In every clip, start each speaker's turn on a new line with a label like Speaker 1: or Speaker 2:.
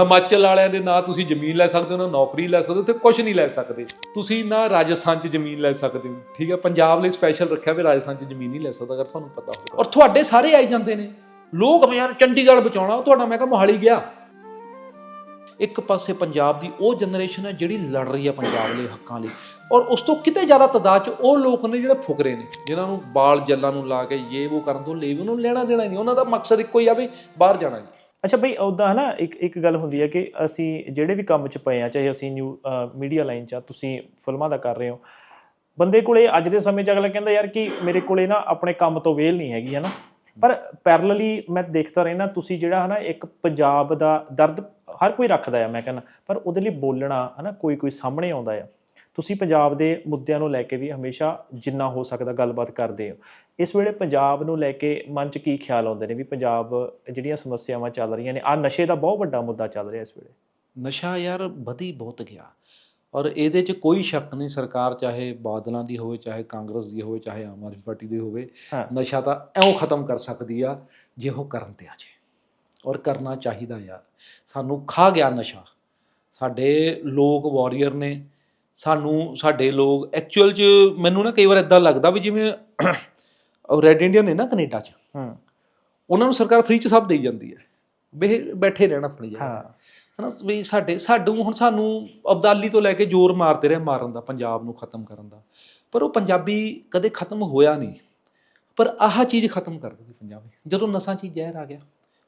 Speaker 1: ਹਿਮਾਚਲ ਵਾਲਿਆਂ ਦੇ ਨਾਂ ਤੁਸੀਂ ਜ਼ਮੀਨ ਲੈ ਸਕਦੇ ਹੋ, ਨਾ ਨੌਕਰੀ ਲੈ ਸਕਦੇ ਹੋ ਤੇ ਕੁਝ ਨਹੀਂ ਲੈ ਸਕਦੇ। ਤੁਸੀਂ ਨਾ ਰਾਜਸਥਾਨ 'ਚ ਜ਼ਮੀਨ ਲੈ ਸਕਦੇ ਹੋ, ਠੀਕ ਹੈ? ਪੰਜਾਬ ਲਈ ਸਪੈਸ਼ਲ ਰੱਖਿਆ ਵੀ ਰਾਜਸਥਾਨ 'ਚ ਜ਼ਮੀਨ ਨਹੀਂ ਲੈ ਸਕਦਾ, ਅਗਰ ਤੁਹਾਨੂੰ ਪਤਾ ਹੋਵੇ। ਔਰ ਤੁਹਾਡੇ ਸਾਰੇ ਆਈ ਜਾਂਦੇ ਨੇ। ਲੋਕ ਵੀ ਚੰਡੀਗੜ੍ਹ ਬਚਾਉਣਾ, ਉਹ ਤੁਹਾਡਾ, ਮੈਂ ਕਿਹਾ ਮੋਹਾਲੀ ਗਿਆ। ਇੱਕ ਪਾਸੇ ਪੰਜਾਬ ਦੀ ਉਹ ਜਨਰੇਸ਼ਨ ਹੈ ਜਿਹੜੀ ਲੜ ਰਹੀ ਹੈ ਪੰਜਾਬ ਲਈ, ਹੱਕਾਂ ਲਈ। ਔਰ ਉਸ ਤੋਂ ਕਿਤੇ ਜ਼ਿਆਦਾ ਤਦਾਦ ਚ ਉਹ ਲੋਕ ਨੇ ਜਿਹੜੇ ਫੁਕਰੇ ਨੇ, ਜਿਨ੍ਹਾਂ ਨੂੰ ਬਾਲ ਜੱਲਾਂ ਨੂੰ ਲਾ ਕੇ ਇਹ ਉਹ ਕਰਨ ਤੋਂ ਲੈ ਨੂੰ ਲੈਣਾ ਦੇਣਾ ਹੀ ਨਹੀਂ। ਉਹਨਾਂ ਦਾ ਮਕਸਦ ਇੱਕੋ ਹੀ ਆ ਵੀ ਬਾਹਰ ਜਾਣਾ ਜੀ।
Speaker 2: ਅੱਛਾ ਬਈ ਉਦਾਂ ਨਾ ਇੱਕ ਇੱਕ ਗੱਲ ਹੁੰਦੀ ਹੈ ਕਿ ਅਸੀਂ ਜਿਹੜੇ ਵੀ ਕੰਮ 'ਚ ਪਏ ਆ, ਚਾਹੇ ਅਸੀਂ ਨਿਊ ਮੀਡੀਆ ਲਾਈਨ 'ਚ ਆ, ਤੁਸੀਂ ਫਿਲਮਾਂ ਦਾ ਕਰ ਰਹੇ ਹੋ, ਬੰਦੇ ਕੋਲੇ ਅੱਜ ਦੇ ਸਮੇਂ 'ਚ ਅਗਲਾ ਕਹਿੰਦਾ ਯਾਰ ਕਿ ਮੇਰੇ ਕੋਲੇ ਨਾ ਆਪਣੇ ਕੰਮ ਤੋਂ ਵੇਲ ਨਹੀਂ ਹੈਗੀ ਹੈ ਨਾ ਪਰ ਪੈਰਲਲੀ ਮੈਂ ਦੇਖਦਾ ਰਹਿਣਾ ਤੁਸੀਂ ਜਿਹੜਾ ਹਨਾ, ਇੱਕ ਪੰਜਾਬ ਦਾ ਦਰਦ ਹਰ ਕੋਈ ਰੱਖਦਾ ਆ, ਮੈਂ ਕਹਿੰਦਾ। ਪਰ ਉਹਦੇ ਲਈ ਬੋਲਣਾ, ਹਨਾ, ਕੋਈ ਕੋਈ ਸਾਹਮਣੇ ਆਉਂਦਾ ਆ। ਤੁਸੀਂ ਪੰਜਾਬ ਦੇ ਮੁੱਦਿਆਂ ਨੂੰ ਲੈ ਕੇ ਵੀ ਹਮੇਸ਼ਾ ਜਿੰਨਾ ਹੋ ਸਕਦਾ ਗੱਲਬਾਤ ਕਰਦੇ ਹੋ। ਇਸ ਵੇਲੇ ਪੰਜਾਬ ਨੂੰ ਲੈ ਕੇ ਮਨ 'ਚ ਕੀ ਖਿਆਲ ਆਉਂਦੇ ਨੇ ਵੀ ਪੰਜਾਬ ਜਿਹੜੀਆਂ ਸਮੱਸਿਆਵਾਂ ਚੱਲ ਰਹੀਆਂ ਨੇ? ਆ ਨਸ਼ੇ ਦਾ ਬਹੁਤ ਵੱਡਾ ਮੁੱਦਾ ਚੱਲ ਰਿਹਾ ਇਸ ਵੇਲੇ।
Speaker 1: ਨਸ਼ਾ ਯਾਰ ਵਧੀ ਬਹੁਤ ਗਿਆ। ਔਰ ਇਹਦੇ 'ਚ ਕੋਈ ਸ਼ੱਕ ਨਹੀਂ ਸਰਕਾਰ ਚਾਹੇ ਬਾਦਲਾਂ ਦੀ ਹੋਵੇ ਚਾਹੇ ਕਾਂਗਰਸ ਦੀ ਹੋਵੇ ਚਾਹੇ ਆਮ ਆਦਮੀ ਪਾਰਟੀ ਦੀ ਹੋਵੇ। ਨਸ਼ਾ ਤਾਂ ਐਉਂ ਖਤਮ ਕਰ ਸਕਦੀ ਆ ਜੇ ਉਹ ਕਰਨ ਤੇ ਆ ਜੇ ਔਰ ਕਰਨਾ ਚਾਹੀਦਾ ਯਾਰ। ਸਾਨੂੰ ਖਾ ਗਿਆ ਨਸ਼ਾ। ਸਾਡੇ ਲੋਕ ਵਾਰੀਅਰ ਨੇ। ਸਾਨੂੰ ਸਾਡੇ ਲੋਕ ਐਕਚੁਅਲ 'ਚ ਮੈਨੂੰ ਨਾ ਕਈ ਵਾਰ ਇਦਾਂ ਲੱਗਦਾ ਵੀ ਜਿਵੇਂ ਰੈੱਡ ਇੰਡੀਅਨ ਨੇ ਨਾ ਕੈਨੇਡਾ 'ਚ।
Speaker 2: ਹੂੰ।
Speaker 1: ਉਹਨਾਂ ਨੂੰ ਸਰਕਾਰ ਫ੍ਰੀ 'ਚ ਸਭ ਦੇਈ ਜਾਂਦੀ ਹੈ। ਇਹ ਬੈਠੇ ਰਹਿਣ ਆਪਣੀ ਜਗ੍ਹਾ
Speaker 2: ਹਾਂ।
Speaker 1: ਹਨਾ ਵੀ ਸਾਡੇ ਸਾਨੂੰ ਹੁਣ ਸਾਨੂੰ ਅਬਦਾਲੀ ਤੋਂ ਲੈ ਕੇ ਜ਼ੋਰ ਮਾਰਦੇ ਰਹੇ ਮਾਰਨ ਦਾ ਪੰਜਾਬ ਨੂੰ ਖਤਮ ਕਰਨ ਦਾ। ਪਰ ਉਹ ਪੰਜਾਬੀ ਕਦੇ ਖਤਮ ਹੋਇਆ ਨਹੀਂ। ਪਰ ਆਹ ਚੀਜ਼ ਖਤਮ ਕਰ ਦਿੱਤੀ ਪੰਜਾਬੀ। ਜਦੋਂ ਨਸਾਂ 'ਚ ਹੀ ਜ਼ਹਿਰ ਆ ਗਿਆ।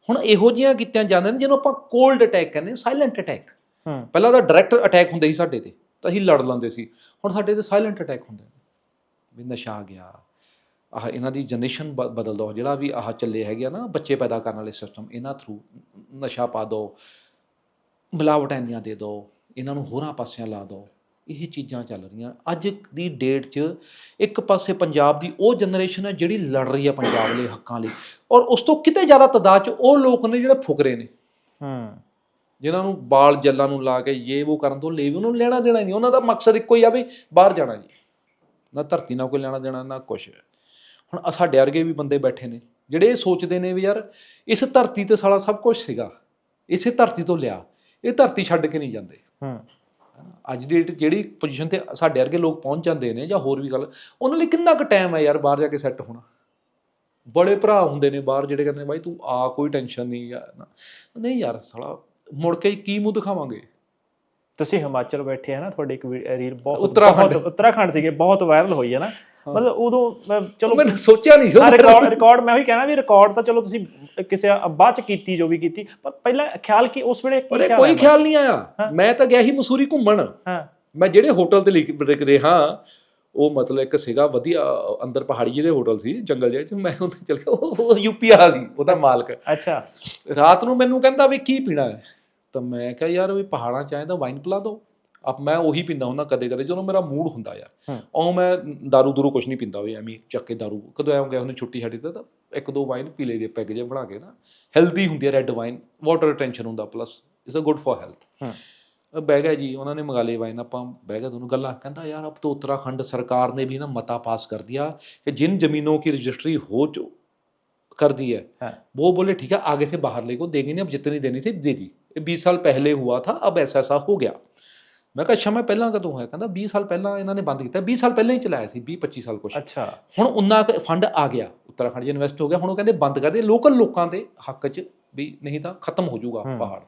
Speaker 1: ਹੁਣ ਇਹੋ ਜਿਹੀਆਂ ਕੀਤੀਆਂ ਜਾਂਦੀਆਂ ਨੇ ਜਿਹਨੂੰ ਆਪਾਂ ਕੋਲਡ ਅਟੈਕ ਕਹਿੰਦੇ ਸਾਇਲੈਂਟ ਅਟੈਕ
Speaker 2: ਹੂੰ।
Speaker 1: ਪਹਿਲਾਂ ਤਾਂ ਡਾਇਰੈਕਟ ਅਟੈਕ ਹੁੰਦੇ ਸੀ ਸਾਡੇ ਤੇ ਤਾਂ ਅਸੀਂ ਲੜ ਲੈਂਦੇ ਸੀ। ਹੁਣ ਸਾਡੇ ਤੇ ਸਾਇਲੈਂਟ ਅਟੈਕ ਹੁੰਦੇ ਨੇ। ਵੀ ਨਸ਼ਾ ਆ ਗਿਆ। ਆਹ ਇਹਨਾਂ ਦੀ ਜਨਰੇਸ਼ਨ ਬਦਲ ਦੋ ਜਿਹੜਾ ਵੀ ਆਹ ਚੱਲੇ ਹੈਗੇ ਆ ਨਾ ਬੱਚੇ ਪੈਦਾ ਕਰਨ ਵਾਲੇ ਸਿਸਟਮ ਇਹਨਾਂ ਥਰੂ ਨਸ਼ਾ ਪਾ ਦੋ ਮਿਲਾਵਟ ਦੇ ਦੋ ਇਹਨਾਂ ਨੂੰ ਹੋਰਾਂ ਪਾਸਿਆਂ ਲਾ ਦੋ ਇਹ ਚੀਜ਼ਾਂ ਚੱਲ ਰਹੀਆਂ। ਅੱਜ ਦੀ ਡੇਟ 'ਚ ਇੱਕ ਪਾਸੇ ਪੰਜਾਬ ਦੀ ਉਹ ਜਨਰੇਸ਼ਨ ਹੈ ਜਿਹੜੀ ਲੜ ਰਹੀ ਹੈ ਪੰਜਾਬ ਲਈ ਹੱਕਾਂ ਲਈ। ਔਰ ਉਸ ਤੋਂ ਕਿਤੇ ਜ਼ਿਆਦਾ ਤਦਾਦ 'ਚ ਉਹ ਲੋਕ ਨੇ ਜਿਹੜੇ ਫੁਕਰੇ ਨੇ।
Speaker 2: ਹੂੰ।
Speaker 1: ਜਿਨ੍ਹਾਂ ਨੂੰ ਬਾਲ ਜੱਲਾਂ ਨੂੰ ਲਾ ਕੇ ਇਹ ਉਹ ਕਰਨ ਤੋਂ ਲੈ ਉਹਨੂੰ ਲੈਣਾ ਦੇਣਾ ਨਹੀਂ। ਉਹਨਾਂ ਦਾ ਮਕਸਦ ਇੱਕੋ ਹੀ ਆ ਵੀ ਬਾਹਰ ਜਾਣਾ ਜੀ। ਨਾ ਧਰਤੀ ਨਾਲ ਕੋਈ ਲੈਣਾ ਦੇਣਾ ਨਾ ਕੁਛ। ਹੁਣ ਸਾਡੇ ਵਰਗੇ ਵੀ ਬੰਦੇ ਬੈਠੇ ਨੇ ਜਿਹੜੇ ਇਹ ਸੋਚਦੇ ਨੇ ਵੀ ਯਾਰ ਇਸ ਧਰਤੀ ਤੇ ਸਾਲਾ ਸਭ ਕੁਝ ਸੀਗਾ ਇਸੇ ਧਰਤੀ ਤੋਂ ਲਿਆ ਇਹ ਧਰਤੀ ਛੱਡ ਕੇ ਨਹੀਂ ਜਾਂਦੇ
Speaker 2: ਹੂੰ।
Speaker 1: ਅੱਜ ਦੀ ਡੇਟ ਜਿਹੜੀ ਪੋਜੀਸ਼ਨ ਤੇ ਸਾਡੇ ਵਰਗੇ ਲੋਕ ਪਹੁੰਚ ਜਾਂਦੇ ਨੇ ਜਾਂ ਹੋਰ ਵੀ ਗੱਲ ਉਹਨਾਂ ਲਈ ਕਿੰਨਾ ਕੁ ਟਾਈਮ ਹੈ ਯਾਰ ਬਾਹਰ ਜਾ ਕੇ ਸੈੱਟ ਹੋਣਾ ਬੜੇ ਭਰਾ ਹੁੰਦੇ ਨੇ ਬਾਹਰ ਜਿਹੜੇ ਕਹਿੰਦੇ ਬਾਈ ਤੂੰ ਆ ਕੋਈ ਟੈਨਸ਼ਨ ਨਹੀਂ ਯਾਰ। ਨਹੀਂ ਯਾਰ ਸਾਲਾ ਮੁੜ ਕੇ ਕੀ ਮੂੰਹ ਦਿਖਾਵਾਂਗੇ
Speaker 2: ਤੁਸੀਂ ਹਿਮਾਚਲ ਬੈਠੇ ਆ ਨਾ ਤੁਹਾਡੀ ਇੱਕ ਰੀਲ ਬਹੁਤ
Speaker 1: ਉੱਤਰਾਖੰਡ।
Speaker 2: ਉੱਤਰਾਖੰਡ ਸੀਗੇ ਬਹੁਤ ਵਾਇਰਲ ਹੋਈ ਹੈ ਨਾ ਮਤਲਬ ਉਦੋਂ ਮੈਂ- ਚਲੋ
Speaker 1: ਮੈਂ ਸੋਚਿਆ ਨਹੀਂ ਸੀ
Speaker 2: ਰਿਕਾਰਡ ਰਿਕਾਰਡ ਮੈਂ ਉਹੀ ਕਹਿਣਾ ਵੀ ਰਿਕਾਰਡ ਤਾਂ ਚਲੋ ਤੁਸੀਂ ਕਿਸੇ ਬਾਅਦ ਚ ਕੀਤੀ ਜੋ ਵੀ ਕੀਤੀ ਪਰ ਪਹਿਲਾਂ ਖਿਆਲ ਕੀ ਉਸ ਵੇਲੇ ਕੀ ਖਿਆਲ
Speaker 1: ਕੋਈ? ਖਿਆਲ ਨਹੀਂ ਆਇਆ। ਮੈਂ ਤਾਂ ਗਿਆ ਸੀ ਮਸੂਰੀ ਘੁੰਮਣ।
Speaker 2: ਹਾਂ।
Speaker 1: ਮੈਂ ਜਿਹੜੇ ਹੋਟਲ ਤੇ ਰਿਹਾ ਉਹ ਮਤਲਬ ਇੱਕ ਸੀਗਾ ਵਧੀਆ ਅੰਦਰ ਪਹਾੜੀ ਜਿਹੇ ਹੋਟਲ ਸੀ ਜੰਗਲ ਜਿਹੇ ਚ ਮੈਂ ਉੱਥੇ ਚਲ ਗਿਆ। ਉਹ- ਯੂਪੀ ਵਾਲਾ ਸੀ ਉਹਦਾ ਮਾਲਕ।
Speaker 2: ਅੱਛਾ।
Speaker 1: ਰਾਤ ਨੂੰ ਮੈਨੂੰ ਕਹਿੰਦਾ ਵੀ ਕੀ ਪੀਣਾ ਹੈ? ਤਾਂ ਮੈਂ ਕਿਹਾ ਯਾਰ ਵੀ ਪਹਾੜਾਂ ਚ ਆਏ ਤਾਂ ਵਾਈਨ ਪਿਲਾ ਦਿਓ। ਆਪ ਮੈਂ ਉਹੀ ਪੀਂਦਾ ਹੁੰਦਾ ਕਦੇ ਕਦੇ ਜਦੋਂ ਮੇਰਾ ਮੂਡ ਹੁੰਦਾ ਯਾਰ। ਉਹ ਮੈਂ दारू ਦੂਰੂ ਕੁਛ ਨਹੀਂ ਪੀਂਦਾ ਓਏ ਐਵੇਂ ਚੱਕ ਕੇ दारू। ਕਦੋਂ ਆਉਂਗਾ ਉਹਨੂੰ ਛੁੱਟੀ ਛੱਡੀ ਤਾਂ ਇੱਕ ਦੋ ਵਾਈਨ ਪੀ ਲਈਦੇ ਪੈਗ ਜੇ ਬਣਾ ਕੇ ਨਾ। ਹੈਲਦੀ ਹੁੰਦੀ ਹੈ ਰੈੱਡ ਵਾਈਨ ਵਾਟਰ ਟੈਂਸ਼ਨ ਹੁੰਦਾ plus it's a good for health ਬਹਿ ਗਿਆ ਜੀ ਉਹਨਾਂ ਨੇ ਮੰਗਾ ਲਈ ਵਾਈਨ ਆਪਾਂ ਬਹਿ ਗਿਆ ਤੁਹਾਨੂੰ ਗੱਲਾਂ। ਕਹਿੰਦਾ ਯਾਰ ਆਪ ਤੋਂ ਉੱਤਰਾਖੰਡ ਸਰਕਾਰ ਨੇ ਵੀ ਨਾ ਮਤਾ ਪਾਸ ਕਰ ਦਿਆ ਕਿ ਜਿਨ ਜ਼ਮੀਨੋਂ ਕੀ ਰਜਿਸਟਰੀ ਹੋ ਚੋ कर दी है वो बोले ठीक है आगे से बाहर लेको देंगे नहीं अब जितनी देनी थी दे दी बीस साल पहले हुआ था अब ऐसा ऐसा हो गया ਮੈਂ ਕਿਹਾ ਅੱਛਾ ਮੈਂ ਪਹਿਲਾਂ ਕਦੋਂ ਹੋਇਆ? ਕਹਿੰਦਾ 20 ਸਾਲ ਪਹਿਲਾਂ ਇਹਨਾਂ ਨੇ ਬੰਦ ਕੀਤਾ। 20 ਸਾਲ ਪਹਿਲਾਂ ਹੀ ਚਲਾਇਆ ਸੀ 20 25 ਸਾਲ ਕੁਛ।
Speaker 2: ਅੱਛਾ।
Speaker 1: ਹੁਣ ਉਨਾ ਫੰਡ ਆ ਗਿਆ। ਉੱਤਰਾਖੰਡ 'ਚ ਇਨਵੈਸਟ ਹੋ ਗਿਆ। ਹੁਣ ਉਹ ਕਹਿੰਦੇ ਬੰਦ ਕਰ ਦੇ। ਲੋਕਲ ਲੋਕਾਂ ਦੇ ਹੱਕ 'ਚ ਵੀ ਨਹੀਂ ਤਾਂ ਖਤਮ ਹੋ ਜਾਊਗਾ। ਪਹਾੜ।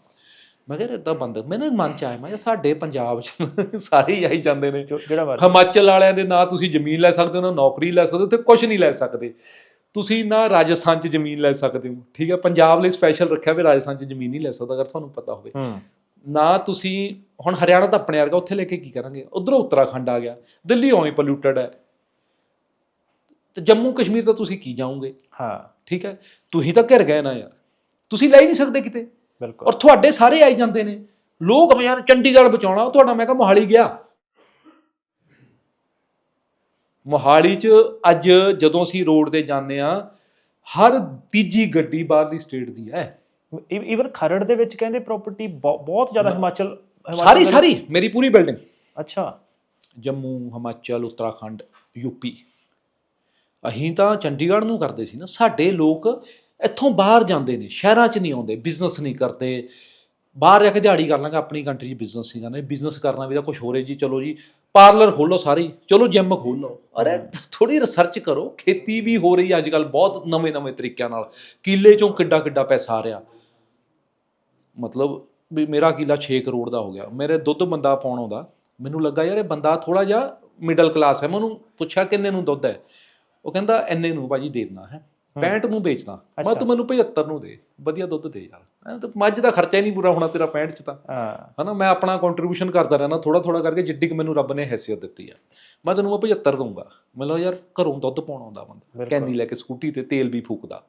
Speaker 1: ਮੈਂ ਕਿਹਾ ਇਦਾਂ ਬੰਦ ਮੈਨੂੰ ਮਨ 'ਚ ਆਇਆ ਮੈਂ ਕਿਹਾ ਸਾਡੇ ਪੰਜਾਬ 'ਚ ਸਾਰੇ ਹੀ ਆਈ ਜਾਂਦੇ ਨੇ।
Speaker 2: ਜਿਹੜਾ
Speaker 1: ਹਿਮਾਚਲ ਵਾਲਿਆਂ ਦੇ ਨਾਂ ਤੁਸੀਂ ਜ਼ਮੀਨ ਲੈ ਸਕਦੇ ਹੋ ਨਾ ਨੌਕਰੀ ਲੈ ਸਕਦੇ ਹੋ ਤੇ ਕੁਝ ਨਹੀਂ ਲੈ ਸਕਦੇ। ਤੁਸੀਂ ਨਾ ਰਾਜਸਥਾਨ 'ਚ ਜ਼ਮੀਨ ਲੈ ਸਕਦੇ ਹੋ ਠੀਕ ਹੈ? ਪੰਜਾਬ ਲਈ ਸਪੈਸ਼ਲ ਰੱਖਿਆ ਵੀ ਰਾਜਸਥਾਨ 'ਚ ਜ਼ਮੀਨ ਨਹੀਂ ਲੈ ਸਕਦਾ ਅਗਰ ਤੁਹਾਨੂੰ ਪਤਾ ਹੋਵੇ। ਨਾ ਤੁਸੀਂ ਹੁਣ ਹਰਿਆਣਾ ਤਾਂ ਆਪਣੇ ਵਰਗਾ ਉੱਥੇ ਲੈ ਕੇ ਕੀ ਕਰਾਂਗੇ? ਉਧਰੋਂ ਉੱਤਰਾਖੰਡ ਆ ਗਿਆ ਦਿੱਲੀ ਓਵੇਂ ਪੋਲਿਊਟਡ ਹੈ। ਤੇ ਜੰਮੂ ਕਸ਼ਮੀਰ ਤਾਂ ਤੁਸੀਂ ਕੀ ਜਾਓਗੇ?
Speaker 2: ਹਾਂ।
Speaker 1: ਠੀਕ ਹੈ? ਤੁਸੀਂ ਤਾਂ ਘਿਰ ਗਏ ਨਾ ਯਾਰ। ਤੁਸੀਂ ਲੈ ਹੀ ਨਹੀਂ ਸਕਦੇ ਕਿਤੇ।
Speaker 2: ਬਿਲਕੁਲ।
Speaker 1: ਔਰ ਤੁਹਾਡੇ ਸਾਰੇ ਆਈ ਜਾਂਦੇ ਨੇ। ਲੋਕ ਯਾਰ ਚੰਡੀਗੜ੍ਹ ਬਚਾਉਣਾ ਤੁਹਾਡਾ ਮੈਂ ਕਿਹਾ ਮੋਹਾਲੀ ਗਿਆ। ਮੋਹਾਲੀ 'ਚ ਅੱਜ ਜਦੋਂ ਅਸੀਂ ਰੋਡ ਤੇ ਜਾਂਦੇ ਆ ਹਰ ਤੀਜੀ ਗੱਡੀ ਬਾਹਰਲੀ ਸਟੇਟ ਦੀ ਹੈ।
Speaker 2: ਇਵਨ ਖਰੜ ਦੇ ਵਿੱਚ ਕਹਿੰਦੇ ਪ੍ਰਾਪਰਟੀ ਬਹੁਤ ਜ਼ਿਆਦਾ ਹਿਮਾਚਲ
Speaker 1: ਸਾਰੀ ਸਾਰੀ ਮੇਰੀ ਪੂਰੀ ਬਿਲਡਿੰਗ
Speaker 2: ਅੱਛਾ।
Speaker 1: ਜੰਮੂ ਹਿਮਾਚਲ ਉੱਤਰਾਖੰਡ ਯੂਪੀ ਅਸੀਂ ਤਾਂ ਚੰਡੀਗੜ੍ਹ ਨੂੰ ਕਰਦੇ ਸੀ ਨਾ। ਸਾਡੇ ਲੋਕ ਇੱਥੋਂ ਬਾਹਰ ਜਾਂਦੇ ਨੇ ਸ਼ਹਿਰਾਂ 'ਚ ਨਹੀਂ ਆਉਂਦੇ ਬਿਜ਼ਨਸ ਨਹੀਂ ਕਰਦੇ। ਬਾਹਰ ਜਾ ਕੇ ਦਿਹਾੜੀ ਕਰ ਲਾਂਗੇ ਆਪਣੀ ਕੰਟਰੀ 'ਚ ਬਿਜ਼ਨਸ ਨਹੀਂ ਕਰਨਾ। ਬਿਜ਼ਨਸ ਕਰਨਾ ਵੀ ਤਾਂ ਕੁਝ ਹੋਰ ਹੈ ਜੀ ਚਲੋ ਜੀ। ਪਾਰਲਰ ਖੋਲੋ ਸਾਰੇ ਚਲੋ ਜਿਮ ਖੋਲ ਅਰੇ ਥੋੜੀ ਰਿਸਰਚ ਕਰੋ ਖੇਤੀ ਵੀ ਹੋ ਰਹੀ ਹੈ ਅੱਜ ਕੱਲ ਬਹੁਤ ਨਵੇਂ ਨਵੇਂ ਤਰੀਕਿਆਂ ਨਾਲ। ਕਿੱਲੇ ਚੋਂ ਕਿੱਡਾ ਕਿੱਡਾ ਪੈਸਾ ਆ ਰਿਹਾ। ਮਤਲਬ ਵੀ ਮੇਰਾ ਕਿੱਲਾ 6 ਕਰੋੜ ਦਾ ਹੋ ਗਿਆ। ਮੇਰੇ ਦੁੱਧ ਬੰਦਾ ਪਾਉਣ ਆਉਂਦਾ। ਮੈਨੂੰ ਲੱਗਾ ਯਾਰ ਇਹ ਬੰਦਾ ਥੋੜਾ ਜਿਹਾ ਮਿਡਲ ਕਲਾਸ ਹੈ। ਮੈਂ ਉਹਨੂੰ ਪੁੱਛਿਆ ਕਿੰਨੇ ਨੂੰ ਦੁੱਧ ਹੈ? ਉਹ ਕਹਿੰਦਾ ਇੰਨੇ ਨੂੰ ਭਾਜੀ ਦੇ ਦੇਣਾ ਹੈ। 65 ਨੂੰ ਵੇਚਦਾ। ਮੈਂ ਤੂੰ ਮੈਨੂੰ 75 ਨੂੰ ਦੇ। ਵਧੀਆ ਦੁੱਧ ਦੇ ਯਾਰ। ਐਂ ਤਾਂ ਮੱਝ ਦਾ ਖਰਚਾ ਹੀ ਨਹੀਂ ਪੂਰਾ ਹੋਣਾ ਤੇਰਾ 65 ਚ ਤਾਂ।
Speaker 2: ਹਾਂ।
Speaker 1: ਹਨਾ ਮੈਂ ਆਪਣਾ ਕੰਟਰੀਬਿਊਸ਼ਨ ਕਰਦਾ ਰਹਿਣਾ ਥੋੜਾ ਥੋੜਾ ਕਰਕੇ ਜਿੱਡੀ ਕਿ ਮੈਨੂੰ ਰੱਬ ਨੇ ਹੈਸੀਅਤ ਦਿੱਤੀ ਆ। ਮੈਂ ਤੈਨੂੰ ਮੈਂ 75 ਦਊਂਗਾ। ਮੈਂ ਲਓ ਯਾਰ ਘਰੋਂ ਦੁੱਧ ਪਾਉਣ ਆਉਂਦਾ ਬੰਦਾ। ਕੈਨੀ ਲੈ ਕੇ ਸਕੂਟੀ ਤੇ ਤੇਲ ਵੀ ਫੂਕਦਾ।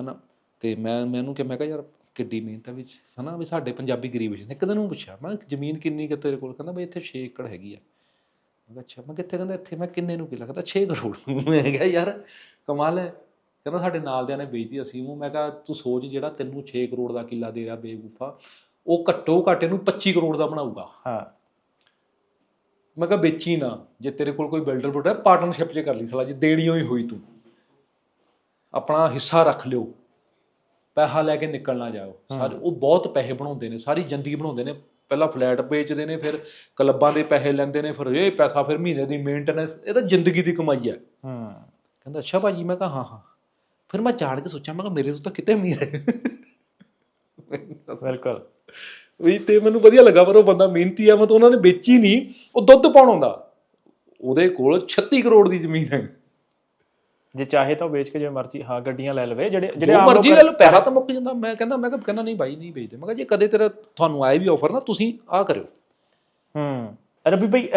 Speaker 1: ਹਨਾ ਤੇ ਮੈਂ ਮੈਨੂੰ ਕਿ ਮੈਂ ਕਿਹਾ ਯਾਰ ਕਿੱਡੀ ਮਿਹਨਤ ਆ ਵਿੱਚ ਹਨਾ ਵੀ ਸਾਡੇ ਪੰਜਾਬੀ ਗਰੀਬ ਸੀ ਇੱਕ ਦਿਨ ਨੂੰ ਪੁੱਛਿਆ ਮੈਂ ਜ਼ਮੀਨ ਕਿੰਨੀ ਕਿ ਤੇਰੇ ਕੋਲ? ਕਹਿੰਦਾ ਬਈ ਇੱਥੇ 6 ਏਕੜ ਹੈਗੀ ਆ। ਮੈਂ ਕਿਹਾ ਅੱਛਾ। ਮੈਂ ਕਿੱਥੇ ਕਹਿੰਦਾ ਇੱਥੇ ਮੈਂ ਕਿੰਨੇ ਨੂੰ ਕਿਲਾ? ਕਹਿੰਦਾ 6 ਕਰੋੜ। ਮੈਂ ਕਿਹਾ ਯਾਰ ਕਮਾਲ ਹੈ। ਕਹਿੰਦਾ ਸਾਡੇ ਨਾਲ ਦਿਆਂ ਨੇ ਵੇਚਦੀ ਅਸੀਂ ਉਹ ਮੈਂ ਕਿਹਾ ਤੂੰ ਸੋਚ ਜਿਹੜਾ ਤੈਨੂੰ 6 ਕਰੋੜ ਦਾ ਕਿੱਲਾ ਦੇ ਰਿਹਾ ਬੇਵਕੂਫਾ ਉਹ ਘੱਟੋ ਘੱਟ ਇਹਨੂੰ 25 ਕਰੋੜ ਦਾ ਬਣਾਊਗਾ।
Speaker 2: ਹਾਂ।
Speaker 1: ਮੈਂ ਕਿਹਾ ਵੇਚੀ ਨਾ। ਜੇ ਤੇਰੇ ਕੋਲ ਕੋਈ ਬਿਲਡਰ ਬੁਲਡਰ ਹੈ ਪਾਰਟਨਰਸ਼ਿਪ 'ਚ ਕਰ ਲਈ ਸਾਲਾ ਜੇ ਦੇਣੀ ਹੋਈ ਹੋਈ ਤੂੰ। ਆਪਣਾ ਹਿੱਸਾ ਰੱਖ ਲਿਓ। ਪੈਸਾ ਲੈ ਕੇ ਨਿਕਲ ਨਾ ਜਾਓ। ਸਾਰੇ ਉਹ ਬਹੁਤ ਪੈਸੇ ਬਣਾਉਂਦੇ ਨੇ ਸਾਰੀ ਜ਼ਿੰਦਗੀ ਬਣਾਉਂਦੇ ਨੇ। ਪਹਿਲਾਂ ਫਲੈਟ ਵੇਚਦੇ ਨੇ ਫਿਰ ਕਲੱਬਾਂ ਦੇ ਪੈਸੇ ਲੈਂਦੇ ਨੇ ਫਿਰ ਇਹ ਪੈਸਾ ਫਿਰ ਮਹੀਨੇ ਦੀ ਮੇਨਟੇਨੈਂਸ ਇਹ ਤਾਂ ਜ਼ਿੰਦਗੀ ਦੀ ਕਮਾਈ ਹੈ।
Speaker 2: ਹੂੰ।
Speaker 1: ਕਹਿੰਦਾ ਅੱਛਾ ਭਾਜੀ ਮੈਂ ਕਿਹਾ ਹਾਂ ਹਾਂ। ਫਿਰ ਮੈਂ ਝਾੜ ਕੇ ਸੋਚਿਆ ਮੈਂ ਕਿਹਾ ਮੇਰੇ ਤੋਂ ਤਾਂ ਕਿਤੇ ਅਮੀਰ ਹੈ?
Speaker 2: ਬਿਲਕੁਲ।
Speaker 1: ਵੀ ਤੇ ਮੈਨੂੰ ਵਧੀਆ ਲੱਗਾ ਪਰ ਉਹ ਬੰਦਾ ਮਿਹਨਤੀ ਆ ਮਤਲਬ ਉਹਨਾਂ ਨੇ ਵੇਚੀ ਨਹੀਂ ਉਹ ਦੁੱਧ ਪਾਉਣ ਆਉਂਦਾ। ਉਹਦੇ ਕੋਲ 36 ਕਰੋੜ ਦੀ ਜ਼ਮੀਨ ਹੈ।
Speaker 2: ਜੇ ਚਾਹੇ ਤਾਂ ਵੇਚ ਕੇ ਜਿਵੇਂ ਮਰਜ਼ੀ ਹਾਂ ਗੱਡੀਆਂ ਲੈ ਲਵੇ ਜਿਹੜੇ ਜਿਹੜੇ ਆਮ
Speaker 1: ਮਰਜ਼ੀ ਲੈ ਲਓ ਪੈਸਾ ਤਾਂ ਮੁੱਕ ਜਾਂਦਾ। ਮੈਂ ਕਹਿੰਦਾ ਮੈਂ ਕਿਹਾ ਕਹਿੰਦਾ ਨਹੀਂ ਬਾਈ ਨਹੀਂ ਵੇਚਦੇ। ਮੈਂ ਕਿਹਾ ਜੇ ਕਦੇ ਤੇਰਾ ਤੁਹਾਨੂੰ ਆਏ ਵੀ ਆਫਰ ਨਾ ਤੁਸੀਂ ਆਹ ਕਰਿਓ।
Speaker 2: ਹੂੰ। ਰਵੀ ਭਾਈ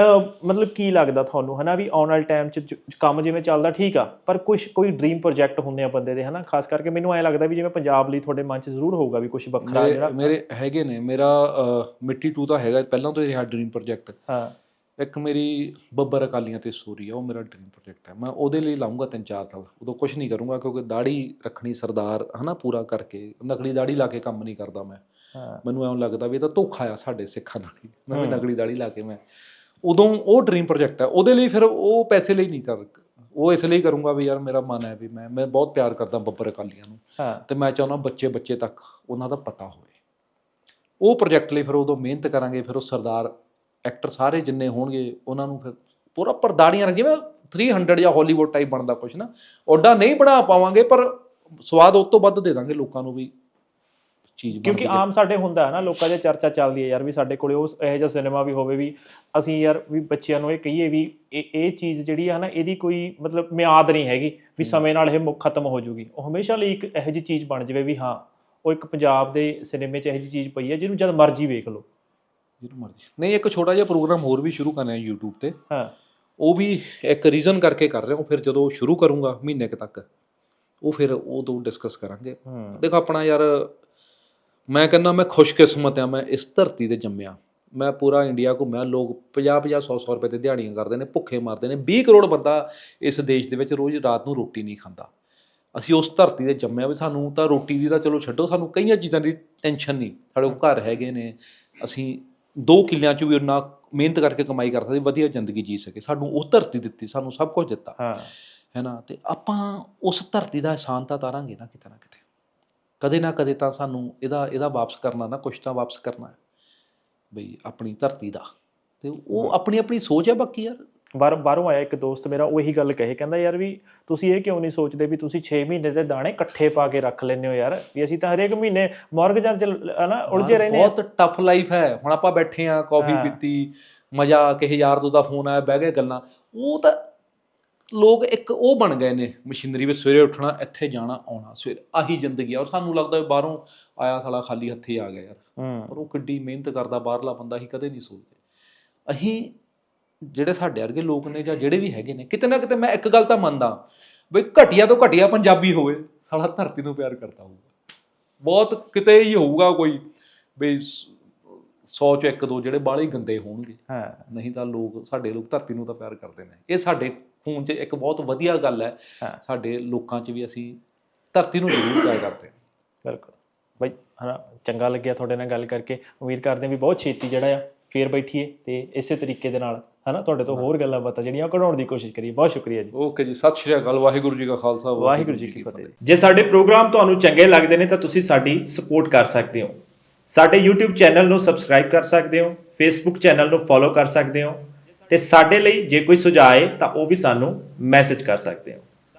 Speaker 2: ਮਤਲਬ ਕੀ ਲੱਗਦਾ ਤੁਹਾਨੂੰ ਹਨਾ ਵੀ ਆਉਣ ਵਾਲੇ ਟਾਈਮ 'ਚ ਕੰਮ ਜਿਵੇਂ ਚੱਲਦਾ ਠੀਕ ਆ ਪਰ ਕੁਝ ਕੋਈ ਡ੍ਰੀਮ ਪ੍ਰੋਜੈਕਟ ਹੁੰਦੇ ਆ ਬੰਦੇ ਦੇ ਹਨਾ? ਖਾਸ ਕਰਕੇ ਮੈਨੂੰ ਐ ਲੱਗਦਾ ਵੀ ਜਿਵੇਂ ਪੰਜਾਬ ਲਈ ਤੁਹਾਡੇ ਮਨ 'ਚ ਜ਼ਰੂਰ ਹੋਊਗਾ ਵੀ ਕੁਝ ਵੱਖਰਾ ਜਿਹੜਾ
Speaker 1: ਮੇਰੇ ਹੈਗੇ ਨੇ ਮੇਰਾ ਮਿੱਟੀ 2 ਤਾਂ ਹੈਗਾ ਪਹਿਲਾਂ ਤੋਂ ਹੀ ਰਿਹਾ ਡ੍ਰੀਮ ਪ੍ਰੋਜੈਕਟ
Speaker 2: ਹਾਂ।
Speaker 1: ਇੱਕ ਮੇਰੀ ਬੱਬਰ ਅਕਾਲੀਆਂ ਤੇ ਸਟੋਰੀ ਆ ਉਹ ਮੇਰਾ ਡ੍ਰੀਮ ਪ੍ਰੋਜੈਕਟ ਹੈ ਮੈਂ ਉਹਦੇ ਲਈ ਲਾਉਂਗਾ ਤਿੰਨ ਚਾਰ ਸਾਲ ਉਦੋਂ ਕੁਝ ਨਹੀਂ ਕਰੂੰਗਾ ਕਿਉਂਕਿ ਦਾੜੀ ਰੱਖਣੀ ਸਰਦਾਰ ਹਨਾ ਪੂਰਾ ਕਰਕੇ ਨਕਲੀ ਦਾੜੀ ਲਾ ਕੇ ਕੰਮ ਨਹੀਂ ਕਰਦਾ ਮੈਂ। ਮੈਨੂੰ ਐਂ ਲੱਗਦਾ ਵੀ ਇਹ ਤਾਂ ਧੋਖਾ ਆ ਸਾਡੇ ਸਿੱਖਾਂ ਨਾਲ ਹੀ ਮੈਂ ਵੀ ਨਕਲੀ ਦਾੜੀ ਲਾ ਕੇ ਮੈਂ। ਉਦੋਂ ਉਹ ਡ੍ਰੀਮ ਪ੍ਰੋਜੈਕਟ ਹੈ ਉਹਦੇ ਲਈ ਫਿਰ ਉਹ ਪੈਸੇ ਲਈ ਨਹੀਂ ਕਰ ਉਹ ਇਸ ਲਈ ਕਰੂੰਗਾ ਵੀ ਯਾਰ ਮੇਰਾ ਮਨ ਹੈ ਵੀ ਮੈਂ ਮੈਂ ਬਹੁਤ ਪਿਆਰ ਕਰਦਾ ਬੱਬਰ ਅਕਾਲੀਆਂ ਨੂੰ। ਤੇ ਮੈਂ ਚਾਹੁੰਦਾ ਬੱਚੇ ਬੱਚੇ ਤੱਕ ਉਹਨਾਂ ਦਾ ਪਤਾ ਹੋਵੇ। ਉਹ ਪ੍ਰੋਜੈਕਟ ਲਈ ਫਿਰ ਉਦੋਂ ਮਿਹਨਤ ਕਰਾਂਗੇ ਫਿਰ ਉਹ ਸਰਦਾਰ ਐਕਟਰ ਸਾਰੇ ਜਿੰਨੇ ਹੋਣਗੇ ਉਹਨਾਂ ਨੂੰ ਫਿਰ ਪੂਰਾ ਪਰਦਾੜੀਆਂ ਰੱਖ ਜਿਵੇਂ 300 ਜਾਂ ਹਾਲੀਵੁੱਡ ਟਾਈਪ ਬਣਦਾ ਕੁਛ ਨਾ ਓਡਾ ਨਹੀਂ ਬਣਾ ਪਾਵਾਂਗੇ ਪਰ ਸਵਾਦ ਉਸ ਤੋਂ ਵੱਧ ਦੇ ਦਾਂਗੇ ਲੋਕਾਂ ਨੂੰ ਵੀ ਚੀਜ਼
Speaker 2: ਕਿਉਂਕਿ ਆਮ ਸਾਡੇ ਹੁੰਦਾ ਹੈ ਨਾ ਲੋਕਾਂ ਦੇ ਚਰਚਾ ਚੱਲਦੀ ਹੈ ਯਾਰ ਵੀ ਸਾਡੇ ਕੋਲੇ ਉਹ ਇਹੋ ਜਿਹਾ ਸਿਨੇਮਾ ਵੀ ਹੋਵੇ ਵੀ ਅਸੀਂ ਯਾਰ ਵੀ ਬੱਚਿਆਂ ਨੂੰ ਇਹ ਕਹੀਏ ਵੀ ਇਹ ਇਹ ਚੀਜ਼ ਜਿਹੜੀ ਹੈ ਨਾ ਇਹਦੀ ਕੋਈ ਮਤਲਬ ਮਿਆਦ ਨਹੀਂ ਹੈਗੀ ਵੀ ਸਮੇਂ ਨਾਲ ਇਹ ਮੁੱਖ ਖਤਮ ਹੋ ਜੂਗੀ। ਉਹ ਹਮੇਸ਼ਾ ਲਈ ਇੱਕ ਇਹੋ ਜਿਹੀ ਚੀਜ਼ ਬਣ ਜਾਵੇ ਵੀ ਹਾਂ ਉਹ ਇੱਕ ਪੰਜਾਬ ਦੇ ਸਿਨੇਮੇ 'ਚ ਇਹੋ ਜਿਹੀ ਚੀਜ਼ ਪਈ ਹੈ ਜਿਹਨੂੰ ਜਦ ਮਰਜ਼ੀ ਵੇਖ ਲਓ।
Speaker 1: ਜਿਹਨੂੰ ਮਰਜ਼ੀ ਨਹੀਂ ਇੱਕ ਛੋਟਾ ਜਿਹਾ ਪ੍ਰੋਗਰਾਮ ਹੋਰ ਵੀ ਸ਼ੁਰੂ ਕਰਨਾ ਹੈ YouTube ਤੇ।
Speaker 2: ਹਾਂ।
Speaker 1: ਉਹ ਵੀ ਇੱਕ ਰੀਜ਼ਨ ਕਰਕੇ ਕਰ ਰਿਹਾ ਹਾਂ ਫਿਰ ਜਦੋਂ ਸ਼ੁਰੂ ਕਰੂੰਗਾ ਮਹੀਨੇ ਕੁ ਤੱਕ ਉਹ ਫਿਰ ਉਦੋਂ ਡਿਸਕਸ ਕਰਾਂਗੇ। ਦੇਖੋ ਆਪਣਾ ਯਾਰ ਮੈਂ ਕਹਿੰਦਾ ਮੈਂ ਖੁਸ਼ਕਿਸਮਤ ਆ ਮੈਂ ਇਸ ਧਰਤੀ ਤੇ ਜੰਮਿਆ। ਮੈਂ ਪੂਰਾ ਇੰਡੀਆ ਘੁੰਮਿਆ ਲੋਕ 50 50 100 100 ਰੁਪਏ ਤੇ ਦਿਹਾੜੀਆਂ ਕਰਦੇ ਨੇ ਭੁੱਖੇ ਮਰਦੇ ਨੇ। 20 ਕਰੋੜ ਬੰਦਾ ਇਸ ਦੇਸ਼ ਦੇ ਵਿੱਚ ਰੋਜ਼ ਰਾਤ ਨੂੰ ਰੋਟੀ ਨਹੀਂ ਖਾਂਦਾ। ਅਸੀਂ ਉਸ ਧਰਤੀ ਤੇ ਜੰਮਿਆ ਵੀ ਸਾਨੂੰ ਤਾਂ ਰੋਟੀ ਦੀ ਤਾਂ ਚਲੋ ਛੱਡੋ ਸਾਨੂੰ ਕਈਆਂ ਚੀਜ਼ਾਂ ਦੀ ਟੈਨਸ਼ਨ ਨਹੀਂ। ਸਾਡੇ ਘਰ ਹੈਗੇ ਨੇ ਅਸੀਂ ਦੋ ਕਿੱਲਿਆਂ 'ਚ ਵੀ ਉਹਨਾਂ ਮਿਹਨਤ ਕਰਕੇ ਕਮਾਈ ਕਰ ਸਕਦੇ ਵਧੀਆ ਜ਼ਿੰਦਗੀ ਜੀ ਸਕੇ। ਸਾਨੂੰ ਉਸ ਧਰਤੀ ਦਿੱਤੀ ਸਾਨੂੰ ਸਭ ਕੁਝ ਦਿੱਤਾ।
Speaker 2: ਹਾਂ।
Speaker 1: ਹੈ ਨਾ ਤੇ ਆਪਾਂ ਉਸ ਧਰਤੀ ਦਾ ਇਹਸਾਨ ਤਾਂ ਤਾਰਾਂਗੇ ਨਾ ਕਿਤੇ ਨਾ ਕਿਤੇ। ਕਦੇ ਨਾ ਕਦੇ ਤਾਂ ਸਾਨੂੰ ਇਹਦਾ ਇਹਦਾ ਵਾਪਸ ਕਰਨਾ ਨਾ ਕੁਛ ਤਾਂ ਵਾਪਸ ਕਰਨਾ ਹੈ। ਬਈ ਆਪਣੀ ਧਰਤੀ ਦਾ। ਤੇ ਉਹ ਆਪਣੀ ਆਪਣੀ ਸੋਚ ਹੈ ਬਾਕੀ ਯਾਰ।
Speaker 2: ਬਾਹਰ ਬਾਹਰੋਂ ਆਇਆ ਇੱਕ ਦੋਸਤ ਮੇਰਾ ਉਹ ਇਹੀ ਗੱਲ ਕਹੇ ਕਹਿੰਦਾ ਯਾਰ ਵੀ ਤੁਸੀਂ ਇਹ ਕਿਉਂ ਨਹੀਂ ਸੋਚਦੇ ਵੀ ਤੁਸੀਂ 6 ਮਹੀਨੇ ਦੇ ਦਾਣੇ ਇਕੱਠੇ ਪਾ ਕੇ ਰੱਖ ਲੈਂਦੇ ਹੋ ਯਾਰ? ਵੀ ਅਸੀਂ ਤਾਂ ਹਰੇਕ ਮਹੀਨੇ ਮਾਰਗਜਾਂ ਚ ਹਨਾ ਉਲਝੇ ਰਹਿੰਦੇ
Speaker 1: ਬਹੁਤ ਟਫ ਲਾਈਫ ਹੈ। ਹੁਣ ਆਪਾਂ ਬੈਠੇ ਆ ਕਾਫੀ। ਪੀਤੀ ਮਜ਼ਾ ਕਿਸੇ ਯਾਰ ਦੋ ਦਾ ਫੋਨ ਆਇਆ ਬਹਿ ਗਏ ਗੱਲਾਂ। ਉਹ ਤਾਂ ਲੋਕ ਇੱਕ ਉਹ ਬਣ ਗਏ ਨੇ ਮਸ਼ੀਨਰੀ ਵਿੱਚ ਸਵੇਰੇ ਉੱਠਣਾ ਇੱਥੇ ਜਾਣਾ ਆਉਣਾ ਸਵੇਰੇ ਆਹੀ ਜ਼ਿੰਦਗੀ ਆ। ਔਰ ਸਾਨੂੰ ਲੱਗਦਾ ਵੀ ਬਾਹਰੋਂ ਆਇਆ ਸਾਲਾ ਖਾਲੀ ਹੱਥੇ ਆ ਗਿਆ ਯਾਰ। ਪਰ ਉਹ ਕਿੱਡੀ ਮਿਹਨਤ ਕਰਦਾ ਬਾਹਰਲਾ ਬੰਦਾ ਅਸੀਂ ਕਦੇ ਨਹੀਂ ਸੋਚਦੇ। ਅਸੀਂ ਜਿਹੜੇ ਸਾਡੇ ਵਰਗੇ ਲੋਕ ਨੇ ਜਾਂ ਜਿਹੜੇ ਵੀ ਹੈਗੇ ਨੇ ਕਿਤੇ ਨਾ ਕਿਤੇ ਮੈਂ ਇੱਕ ਗੱਲ ਤਾਂ ਮੰਨਦਾ ਬਈ ਘਟੀਆ ਤੋਂ ਘਟੀਆ ਪੰਜਾਬੀ ਹੋਵੇ ਸਾਲਾ ਧਰਤੀ ਨੂੰ ਪਿਆਰ ਕਰਦਾ ਹੋਊਗਾ। ਬਹੁਤ ਕਿਤੇ ਹੀ ਹੋਊਗਾ ਕੋਈ ਬਈ 100 ਚ ਇੱਕ ਦੋ ਜਿਹੜੇ ਬਾਹਲੇ ਹੀ ਗੰਦੇ ਹੋਣਗੇ।
Speaker 2: ਹਾਂ।
Speaker 1: ਨਹੀਂ ਤਾਂ ਲੋਕ ਸਾਡੇ ਲੋਕ ਧਰਤੀ ਨੂੰ ਤਾਂ ਪਿਆਰ ਕਰਦੇ ਨੇ। ਇਹ ਸਾਡੇ ਖੂਨ 'ਚ ਇੱਕ ਬਹੁਤ ਵਧੀਆ ਗੱਲ ਹੈ। ਸਾਡੇ ਲੋਕਾਂ 'ਚ ਵੀ ਅਸੀਂ ਧਰਤੀ ਨੂੰ ਜ਼ਰੂਰ ਪਿਆਰ ਕਰਦੇ
Speaker 2: ਬਿਲਕੁਲ। ਬਈ ਹਨਾ ਚੰਗਾ ਲੱਗਿਆ ਤੁਹਾਡੇ ਨਾਲ ਗੱਲ ਕਰਕੇ। ਉਮੀਦ ਕਰਦੇ ਹਾਂ ਵੀ ਬਹੁਤ ਛੇਤੀ ਜਿਹੜਾ ਆ ਫੇਰ ਬੈਠੀਏ ਤੇ ਇਸੇ ਤਰੀਕੇ ਦੇ ਨਾਲ ਹਨਾ ਤੁਹਾਡੇ ਤੋਂ ਹੋਰ ਗੱਲਾਂ ਬਾਤਾਂ ਜਿਹੜੀਆਂ ਉਹ ਕਢਾਉਣ ਦੀ ਕੋਸ਼ਿਸ਼ ਕਰੀਏ। ਬਹੁਤ ਸ਼ੁਕਰੀਆ ਜੀ।
Speaker 1: ਓਕੇ ਜੀ ਸਤਿ ਸ਼੍ਰੀ ਅਕਾਲ ਵਾਹਿਗੁਰੂ ਜੀ ਕਾ ਖਾਲਸਾ
Speaker 2: ਵਾਹਿਗੁਰੂ ਜੀ ਕੀ ਫਤਿਹ। ਜੇ ਸਾਡੇ ਪ੍ਰੋਗਰਾਮ ਤੁਹਾਨੂੰ ਚੰਗੇ ਲੱਗਦੇ ਨੇ ਤਾਂ ਤੁਸੀਂ ਸਾਡੀ ਸਪੋਰਟ ਕਰ ਸਕਦੇ ਹੋ। ਸਾਡੇ YouTube ਚੈਨਲ ਨੂੰ ਸਬਸਕ੍ਰਾਈਬ ਕਰ ਸਕਦੇ ਹੋ Facebook ਚੈਨਲ ਨੂੰ ਫੋਲੋ ਕਰ ਸਕਦੇ ਹੋ ਤੇ ਸਾਡੇ ਲਈ ਜੇ ਕੋਈ ਸੁਝਾਅ ਹੈ ਤਾਂ ਉਹ ਵੀ ਸਾਨੂੰ ਮੈਸੇਜ ਕਰ ਸਕਦੇ ਹੋ।